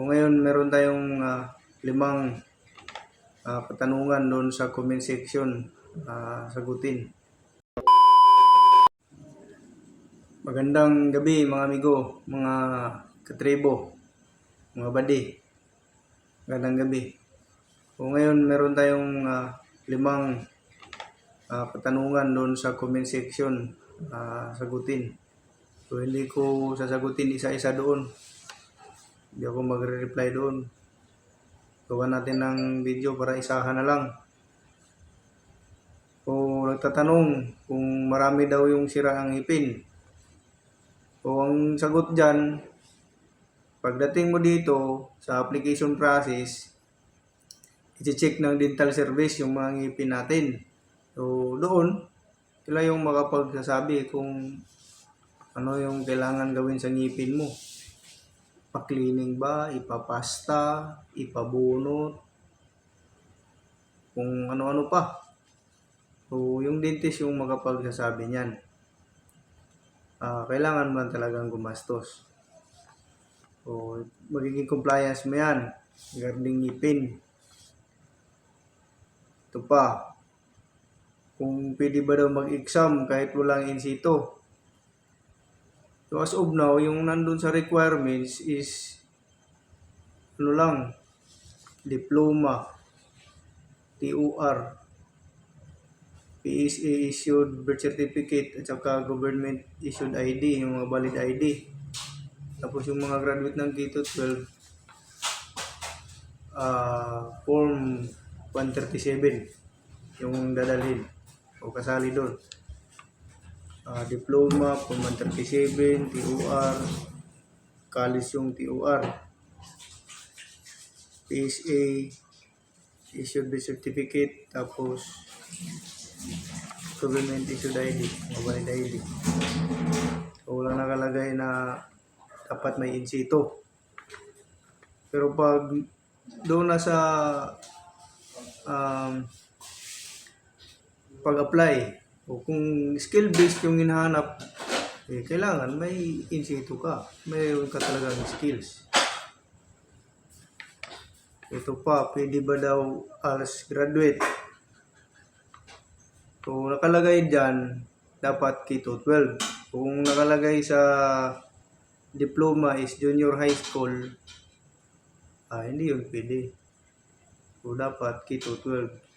So ngayon meron tayong ah, limang ah, katanungan doon sa comment section ah, sagutin. Magandang gabi mga amigo, mga katribo, mga badi. Magandang gabi. So ngayon meron tayong ah, limang ah, katanungan doon sa comment section ah, sagutin. So hindi ko sasagutin isa-isa doon. Hindi ako magre-reply doon. Gawa natin ng video para isahan na lang. O nagtatanong kung marami daw yung sira ang ipin. O ang sagot dyan, pagdating mo dito sa application process, i-check ng dental service yung mga ngipin natin. So doon, sila yung makapagsasabi kung ano yung kailangan gawin sa ngipin mo pa-cleaning ba, ipapasta, ipabunot, kung ano-ano pa. So, yung dentist yung makapagsasabi niyan. Ah, kailangan man talagang gumastos. So, magiging compliance mo yan regarding ngipin. Ito pa, kung pwede ba daw mag-exam kahit walang in situ. So as of now, yung nandun sa requirements is ano lang, diploma, TOR, PSA issued birth certificate at saka government issued ID, yung mga valid ID. Tapos yung mga graduate ng K-12, ah form 137 yung dadalhin o kasali doon ah, diploma, Form 137, TOR, college yung TOR, PSA, issued birth certificate, tapos government issued ID, mobile ID. So, walang nakalagay na dapat may in situ. Pero pag doon na sa um, pag-apply, o kung skill-based yung hinahanap, eh, kailangan may in situ ka. Mayroon ka talagang skills. Ito pa, pwede ba daw as graduate? Kung nakalagay dyan, dapat K-12. Kung nakalagay sa diploma is junior high school, ah, hindi yun pwede. So, dapat K-12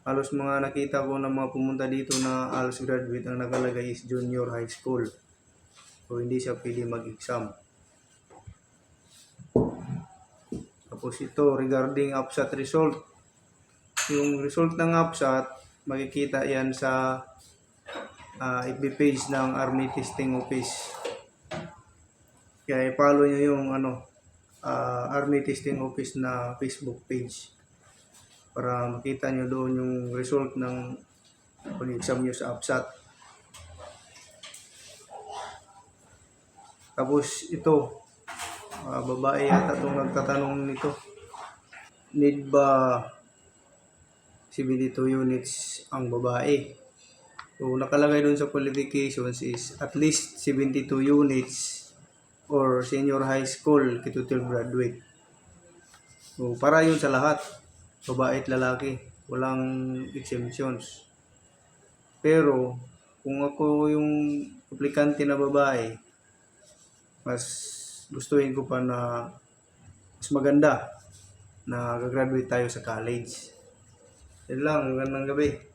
halos mga nakita ko na mga pumunta dito na ALS graduate ang nakalagay is junior high school. So hindi siya pwede mag-exam. Tapos ito regarding APSAT result. Yung result ng APSAT, makikita yan sa uh, FB page ng Army Testing Office. Kaya i-follow nyo yung ano, ah, Army Testing Office na Facebook page para makita nyo doon yung result ng pag-exam nyo sa APSAT. Tapos ito, ah, babae yata itong nagtatanong nito. Need ba 72 units ang babae? So nakalagay doon sa qualifications is at least 72 units or senior high school K-12 graduate. So para yun sa lahat babae at lalaki. Walang exemptions. Pero, kung ako yung aplikante na babae, mas gustuhin ko pa na mas maganda na gagraduate tayo sa college. Yan lang, magandang gabi.